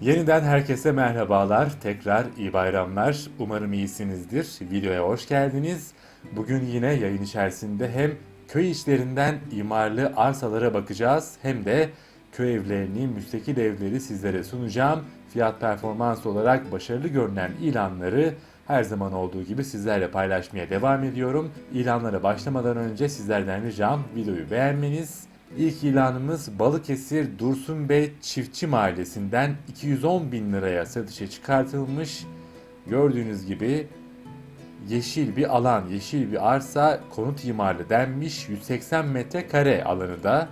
Yeniden herkese merhabalar. Tekrar iyi bayramlar. Umarım iyisinizdir. Videoya hoş geldiniz. Bugün yine yayın içerisinde hem köy işlerinden imarlı arsalara bakacağız hem de köy evlerini, müstakil evleri sizlere sunacağım. Fiyat performans olarak başarılı görünen ilanları her zaman olduğu gibi sizlerle paylaşmaya devam ediyorum. İlanlara başlamadan önce sizlerden ricam videoyu beğenmeniz, İlk ilanımız Balıkesir Dursun Bey Çiftçi Mahallesi'nden 210 bin liraya satışa çıkartılmış. Gördüğünüz gibi yeşil bir alan, yeşil bir arsa konut imarlı denmiş 180 metrekare alanı da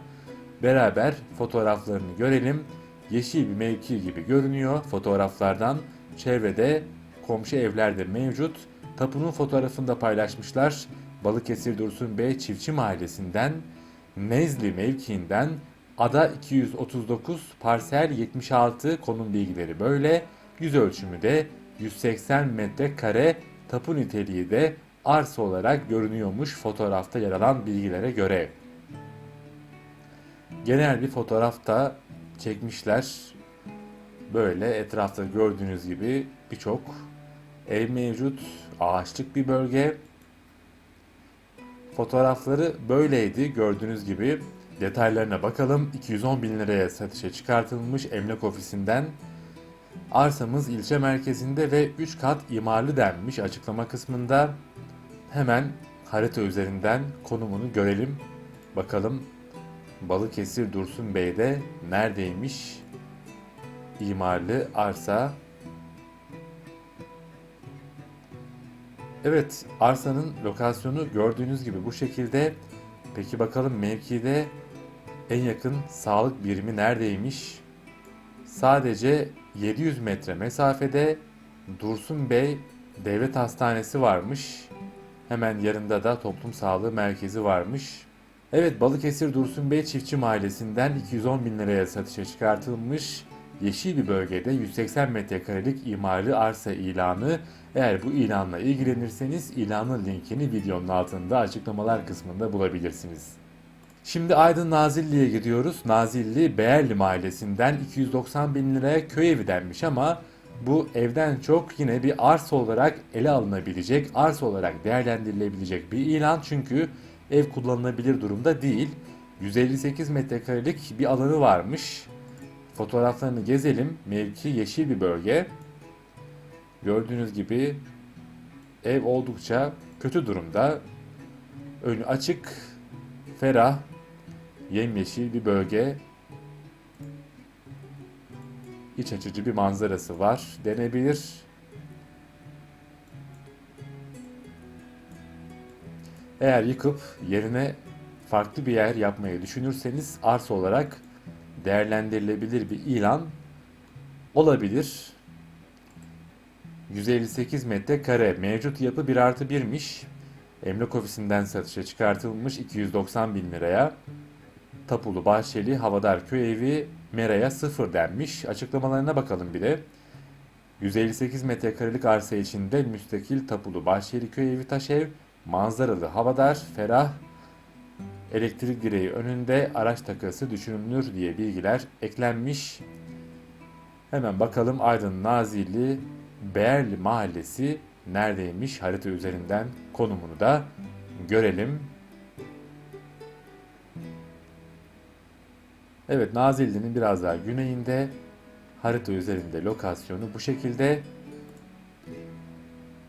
beraber fotoğraflarını görelim. Yeşil bir mevki gibi görünüyor fotoğraflardan. Çevrede komşu evler de mevcut. Tapunun fotoğrafını da paylaşmışlar. Balıkesir Dursun Bey Çiftçi Mahallesi'nden Nezli mevkiinden Ada 239 parsel 76 konum bilgileri böyle. Yüz ölçümü de 180 metrekare tapu niteliği de arsa olarak görünüyormuş fotoğrafta yer alan bilgilere göre. Genel bir fotoğrafta çekmişler. Böyle etrafta gördüğünüz gibi birçok ev mevcut, ağaçlık bir bölge. Fotoğrafları böyleydi gördüğünüz gibi. Detaylarına bakalım. 210 bin liraya satışa çıkartılmış emlak ofisinden. Arsamız ilçe merkezinde ve 3 kat imarlı denmiş açıklama kısmında. Hemen harita üzerinden konumunu görelim. Bakalım Balıkesir Dursun Bey'de neredeymiş imarlı arsa Evet, arsanın lokasyonu gördüğünüz gibi bu şekilde. Peki bakalım mevkide en yakın sağlık birimi neredeymiş? Sadece 700 metre mesafede Dursun Bey Devlet Hastanesi varmış. Hemen yanında da Toplum Sağlığı Merkezi varmış. Evet Balıkesir Dursun Bey Çiftçi Mahallesi'nden 210 bin liraya satışa çıkartılmış yeşil bir bölgede 180 metrekarelik imarlı arsa ilanı. Eğer bu ilanla ilgilenirseniz ilanın linkini videonun altında açıklamalar kısmında bulabilirsiniz. Şimdi Aydın Nazilli'ye gidiyoruz. Nazilli Beğerli Mahallesi'nden 290 bin liraya köy evi denmiş ama bu evden çok yine bir arsa olarak ele alınabilecek, arsa olarak değerlendirilebilecek bir ilan çünkü ev kullanılabilir durumda değil. 158 metrekarelik bir alanı varmış. Fotoğraflarını gezelim. Mevki yeşil bir bölge. Gördüğünüz gibi ev oldukça kötü durumda. Önü açık, ferah, yemyeşil bir bölge. İç açıcı bir manzarası var denebilir. Eğer yıkıp yerine farklı bir yer yapmayı düşünürseniz arsa olarak değerlendirilebilir bir ilan olabilir. 158 metrekare mevcut yapı 1 artı 1'miş. Emlak ofisinden satışa çıkartılmış 290 bin liraya. Tapulu Bahçeli Havadar Köy Evi Mera'ya sıfır denmiş. Açıklamalarına bakalım bir de. 158 metrekarelik arsa içinde müstakil tapulu Bahçeli Köy Evi taş ev, manzaralı havadar, ferah, elektrik direği önünde araç takası düşünülür diye bilgiler eklenmiş. Hemen bakalım Aydın Nazilli Beğerli Mahallesi neredeymiş harita üzerinden konumunu da görelim. Evet Nazilli'nin biraz daha güneyinde harita üzerinde lokasyonu bu şekilde.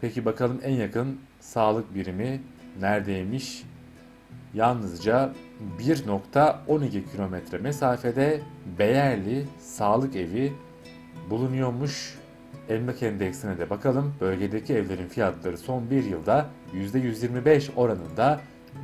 Peki bakalım en yakın sağlık birimi neredeymiş? Yalnızca 1.12 kilometre mesafede Beyerli Sağlık Evi bulunuyormuş. Emlak endeksine de bakalım. Bölgedeki evlerin fiyatları son bir yılda %125 oranında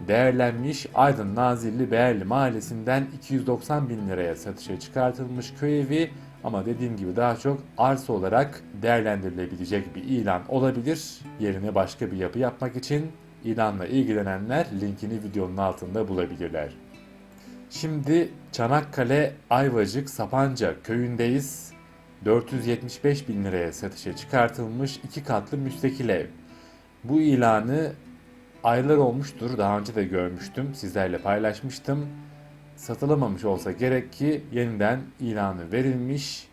değerlenmiş. Aydın Nazilli Beyerli Mahallesi'nden 290 bin liraya satışa çıkartılmış köy evi ama dediğim gibi daha çok arsa olarak değerlendirilebilecek bir ilan olabilir. Yerine başka bir yapı yapmak için ilanla ilgilenenler linkini videonun altında bulabilirler. Şimdi Çanakkale Ayvacık Sapanca köyündeyiz. 475 bin liraya satışa çıkartılmış iki katlı müstakil ev. Bu ilanı aylar olmuştur. Daha önce de görmüştüm. Sizlerle paylaşmıştım. Satılamamış olsa gerek ki yeniden ilanı verilmiş.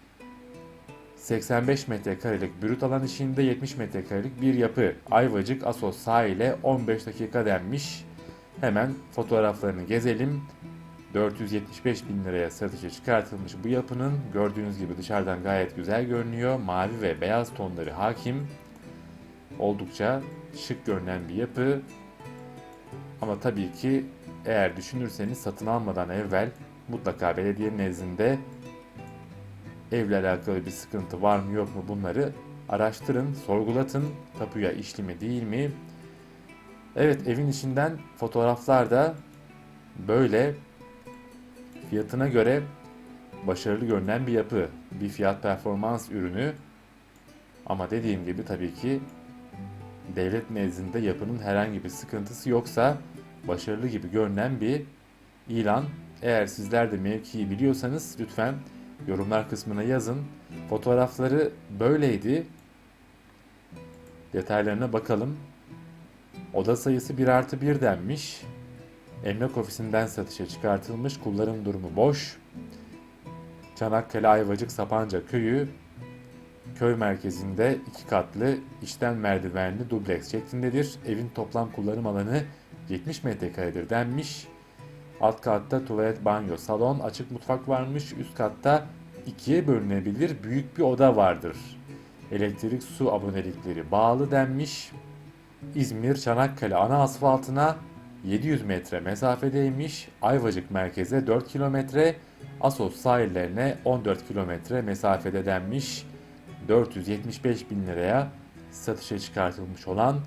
85 metrekarelik brüt alan içinde 70 metrekarelik bir yapı. Ayvacık Asos sahile 15 dakika denmiş. Hemen fotoğraflarını gezelim. 475 bin liraya satışa çıkartılmış bu yapının gördüğünüz gibi dışarıdan gayet güzel görünüyor. Mavi ve beyaz tonları hakim. Oldukça şık görünen bir yapı. Ama tabii ki eğer düşünürseniz satın almadan evvel mutlaka belediye nezdinde evle alakalı bir sıkıntı var mı yok mu bunları araştırın, sorgulatın. Tapuya işli mi değil mi? Evet evin içinden fotoğraflar da böyle fiyatına göre başarılı görünen bir yapı. Bir fiyat performans ürünü. Ama dediğim gibi tabii ki devlet nezdinde yapının herhangi bir sıkıntısı yoksa başarılı gibi görünen bir ilan. Eğer sizler de mevkiyi biliyorsanız lütfen yorumlar kısmına yazın. Fotoğrafları böyleydi. Detaylarına bakalım. Oda sayısı 1 artı 1 denmiş. Emlak ofisinden satışa çıkartılmış. Kullanım durumu boş. Çanakkale Ayvacık Sapanca köyü köy merkezinde iki katlı içten merdivenli dubleks şeklindedir. Evin toplam kullanım alanı 70 metrekaredir denmiş. Alt katta tuvalet, banyo, salon, açık mutfak varmış. Üst katta ikiye bölünebilir büyük bir oda vardır. Elektrik, su abonelikleri bağlı denmiş. İzmir Çanakkale ana asfaltına 700 metre mesafedeymiş. Ayvacık merkeze 4 kilometre, Asos sahillerine 14 kilometre mesafede denmiş. 475 bin liraya satışa çıkartılmış olan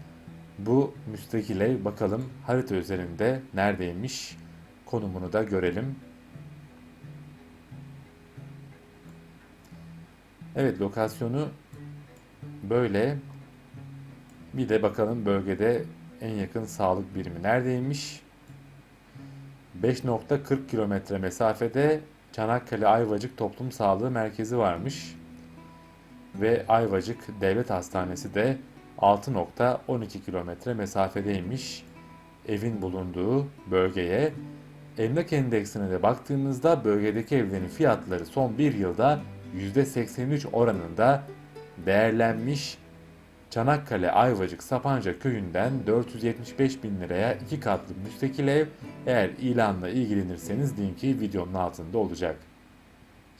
bu müstakil ev bakalım harita üzerinde neredeymiş konumunu da görelim. Evet lokasyonu böyle. Bir de bakalım bölgede en yakın sağlık birimi neredeymiş? 5.40 kilometre mesafede Çanakkale Ayvacık Toplum Sağlığı Merkezi varmış. Ve Ayvacık Devlet Hastanesi de 6.12 kilometre mesafedeymiş evin bulunduğu bölgeye. Emlak endeksine de baktığımızda bölgedeki evlerin fiyatları son bir yılda %83 oranında değerlenmiş. Çanakkale Ayvacık Sapanca köyünden 475 bin liraya iki katlı müstakil ev eğer ilanla ilgilenirseniz linki videonun altında olacak.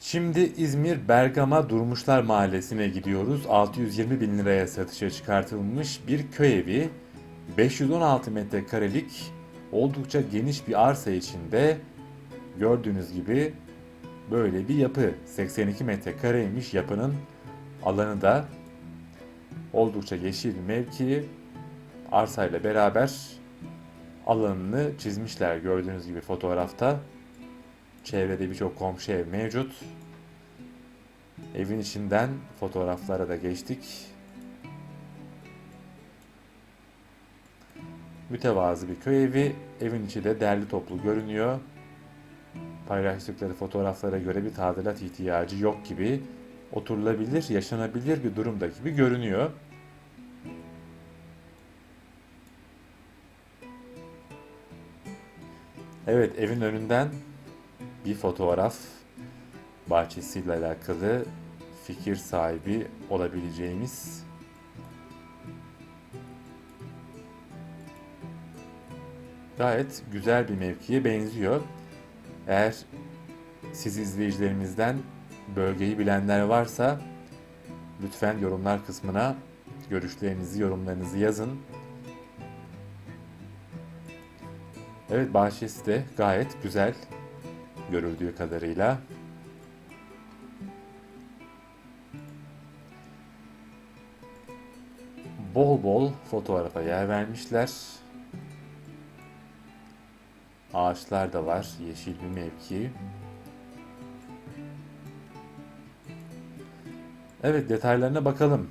Şimdi İzmir Bergama Durmuşlar Mahallesi'ne gidiyoruz. 620 bin liraya satışa çıkartılmış bir köy evi. 516 metrekarelik oldukça geniş bir arsa içinde gördüğünüz gibi böyle bir yapı. 82 metrekareymiş yapının alanı da oldukça yeşil mevki. Arsayla beraber alanını çizmişler gördüğünüz gibi fotoğrafta. Çevrede birçok komşu ev mevcut. Evin içinden fotoğraflara da geçtik. Mütevazı bir köy evi. Evin içi de derli toplu görünüyor. Paylaştıkları fotoğraflara göre bir tadilat ihtiyacı yok gibi. Oturulabilir, yaşanabilir bir durumda gibi görünüyor. Evet, evin önünden bir fotoğraf bahçesiyle alakalı fikir sahibi olabileceğimiz gayet güzel bir mevkiye benziyor. Eğer siz izleyicilerimizden bölgeyi bilenler varsa lütfen yorumlar kısmına görüşlerinizi, yorumlarınızı yazın. Evet bahçesi de gayet güzel görüldüğü kadarıyla. Bol bol fotoğrafa yer vermişler. Ağaçlar da var, yeşil bir mevki. Evet detaylarına bakalım.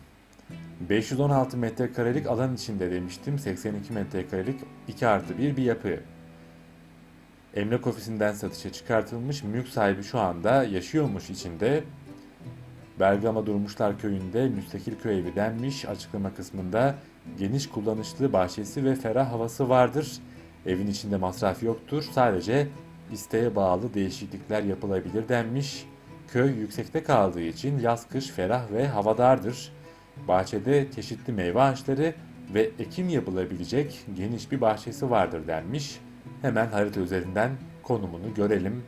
516 metrekarelik alan içinde demiştim. 82 metrekarelik 2 artı 1 bir yapı. Emlak ofisinden satışa çıkartılmış. Mülk sahibi şu anda yaşıyormuş içinde. Bergama Durmuşlar Köyü'nde müstakil köy evi denmiş. Açıklama kısmında geniş kullanışlı bahçesi ve ferah havası vardır. Evin içinde masraf yoktur. Sadece isteğe bağlı değişiklikler yapılabilir denmiş. Köy yüksekte kaldığı için yaz kış ferah ve havadardır. Bahçede çeşitli meyve ağaçları ve ekim yapılabilecek geniş bir bahçesi vardır denmiş. Hemen harita üzerinden konumunu görelim.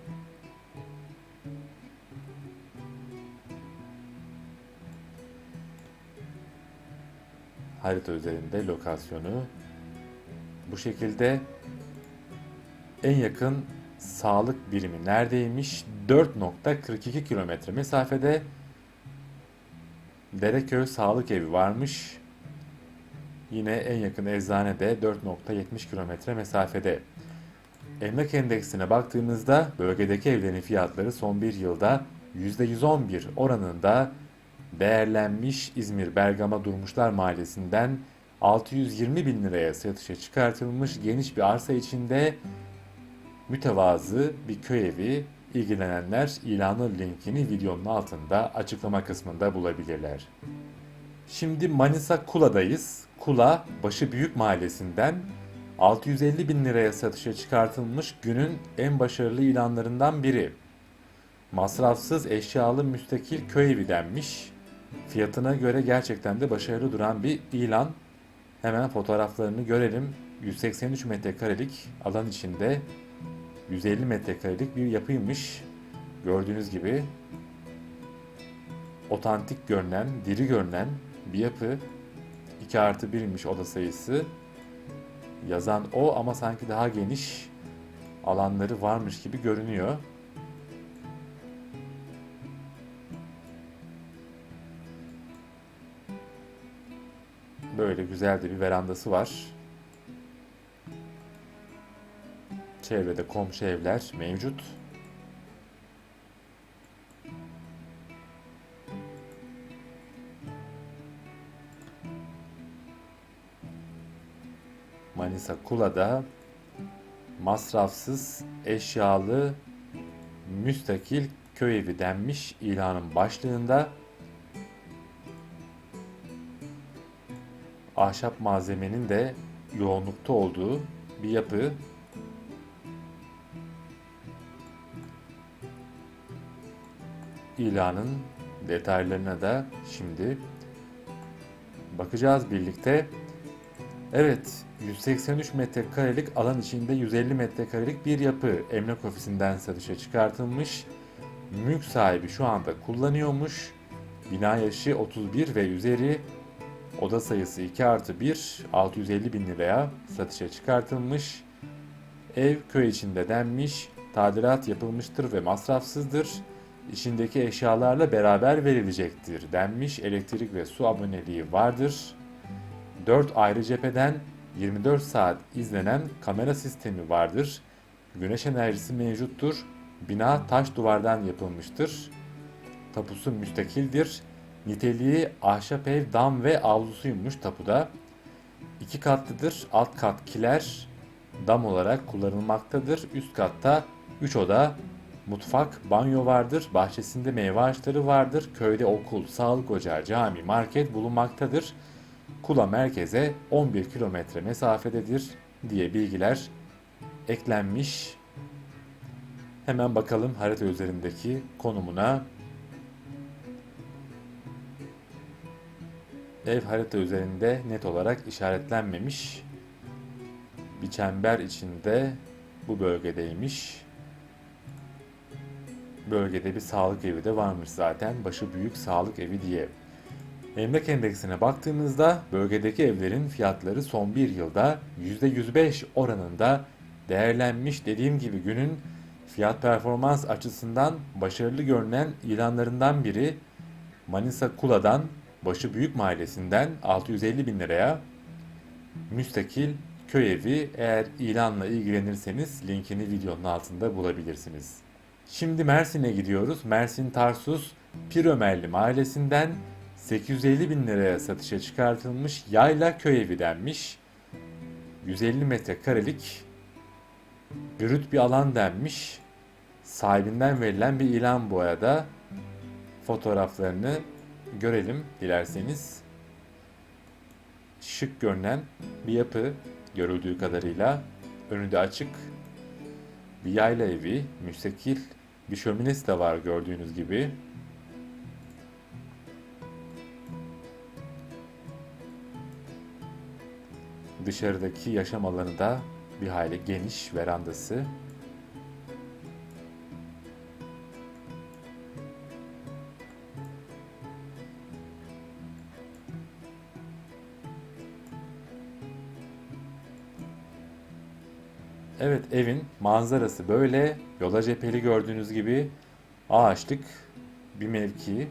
Harita üzerinde lokasyonu bu şekilde en yakın sağlık birimi neredeymiş? 4.42 kilometre mesafede Dereköy Sağlık Evi varmış. Yine en yakın eczane de 4.70 kilometre mesafede. Emlak endeksine baktığımızda bölgedeki evlerin fiyatları son bir yılda %111 oranında değerlenmiş İzmir Bergama Durmuşlar Mahallesi'nden 620 bin liraya satışa çıkartılmış geniş bir arsa içinde mütevazı bir köy evi ilgilenenler ilanın linkini videonun altında açıklama kısmında bulabilirler. Şimdi Manisa Kula'dayız. Kula Başı Büyük Mahallesi'nden 650 bin liraya satışa çıkartılmış günün en başarılı ilanlarından biri. Masrafsız eşyalı müstakil köy evi denmiş. Fiyatına göre gerçekten de başarılı duran bir ilan. Hemen fotoğraflarını görelim. 183 metrekarelik alan içinde 150 metrekarelik bir yapıymış. Gördüğünüz gibi otantik görünen, diri görünen bir yapı. 2 artı 1'miş oda sayısı. Yazan o ama sanki daha geniş alanları varmış gibi görünüyor. Böyle güzel de bir verandası var. Çevrede komşu evler mevcut. Manisa Kula'da masrafsız eşyalı müstakil köy evi denmiş ilanın başlığında ahşap malzemenin de yoğunlukta olduğu bir yapı. İlanın detaylarına da şimdi bakacağız birlikte. Evet, 183 metrekarelik alan içinde 150 metrekarelik bir yapı emlak ofisinden satışa çıkartılmış. Mülk sahibi şu anda kullanıyormuş. Bina yaşı 31 ve üzeri Oda sayısı 2 artı 1, 650 bin liraya satışa çıkartılmış. Ev köy içinde denmiş, tadilat yapılmıştır ve masrafsızdır. İçindeki eşyalarla beraber verilecektir denmiş. Elektrik ve su aboneliği vardır. 4 ayrı cepheden 24 saat izlenen kamera sistemi vardır. Güneş enerjisi mevcuttur. Bina taş duvardan yapılmıştır. Tapusu müstakildir. Niteliği ahşap ev, dam ve avlusuymuş tapuda. İki katlıdır. Alt kat kiler dam olarak kullanılmaktadır. Üst katta 3 oda, mutfak, banyo vardır. Bahçesinde meyve ağaçları vardır. Köyde okul, sağlık ocağı, cami, market bulunmaktadır. Kula merkeze 11 kilometre mesafededir diye bilgiler eklenmiş. Hemen bakalım harita üzerindeki konumuna. Ev harita üzerinde net olarak işaretlenmemiş. Bir çember içinde bu bölgedeymiş. Bölgede bir sağlık evi de varmış zaten. Başı büyük sağlık evi diye. Emlak endeksine baktığımızda bölgedeki evlerin fiyatları son bir yılda %105 oranında değerlenmiş dediğim gibi günün fiyat performans açısından başarılı görünen ilanlarından biri Manisa Kula'dan Başı Büyük Mahallesi'nden 650 bin liraya müstakil köy evi eğer ilanla ilgilenirseniz linkini videonun altında bulabilirsiniz. Şimdi Mersin'e gidiyoruz. Mersin Tarsus Pirömerli Mahallesi'nden 850 bin liraya satışa çıkartılmış yayla köy evi denmiş. 150 metrekarelik brüt bir alan denmiş. Sahibinden verilen bir ilan bu arada. Fotoğraflarını görelim dilerseniz. Şık görünen bir yapı görüldüğü kadarıyla önünde açık bir yayla evi, müstakil Bir şöminesi de var gördüğünüz gibi. Dışarıdaki yaşam alanı da bir hayli geniş verandası. Evet evin manzarası böyle. Yola cepheli gördüğünüz gibi ağaçlık bir mevki.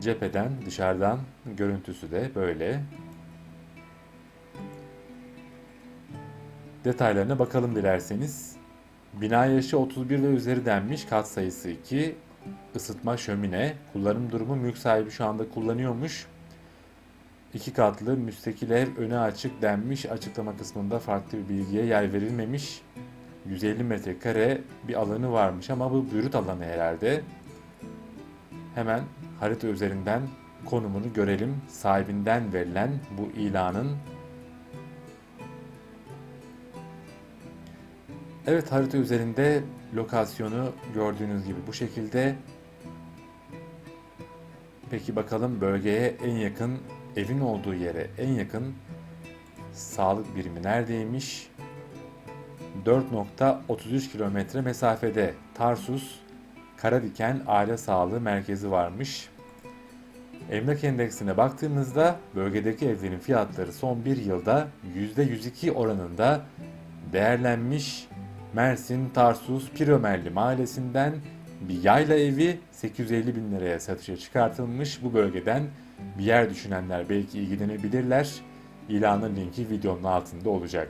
Cepheden dışarıdan görüntüsü de böyle. Detaylarına bakalım dilerseniz. Bina yaşı 31 ve üzeri denmiş. Kat sayısı 2. Isıtma şömine. Kullanım durumu mülk sahibi şu anda kullanıyormuş. İki katlı müstakil ev öne açık denmiş. Açıklama kısmında farklı bir bilgiye yer verilmemiş. 150 metrekare bir alanı varmış ama bu bürüt alanı herhalde. Hemen harita üzerinden konumunu görelim. Sahibinden verilen bu ilanın. Evet harita üzerinde lokasyonu gördüğünüz gibi bu şekilde. Peki bakalım bölgeye en yakın evin olduğu yere en yakın sağlık birimi neredeymiş? 4.33 kilometre mesafede Tarsus Karadiken Aile Sağlığı Merkezi varmış. Emlak endeksine baktığımızda bölgedeki evlerin fiyatları son bir yılda %102 oranında değerlenmiş. Mersin Tarsus Piromerli mahallesinden bir yayla evi 850 bin liraya satışa çıkartılmış. Bu bölgeden bir yer düşünenler belki ilgilenebilirler. İlanın linki videonun altında olacak.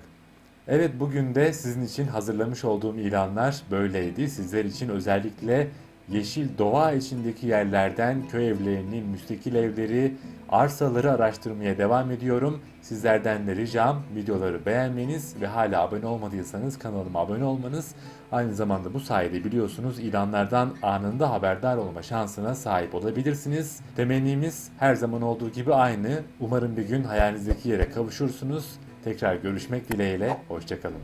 Evet bugün de sizin için hazırlamış olduğum ilanlar böyleydi. Sizler için özellikle yeşil doğa içindeki yerlerden köy evlerinin müstakil evleri, arsaları araştırmaya devam ediyorum. Sizlerden de ricam videoları beğenmeniz ve hala abone olmadıysanız kanalıma abone olmanız. Aynı zamanda bu sayede biliyorsunuz ilanlardan anında haberdar olma şansına sahip olabilirsiniz. Temennimiz her zaman olduğu gibi aynı. Umarım bir gün hayalinizdeki yere kavuşursunuz. Tekrar görüşmek dileğiyle, hoşçakalın.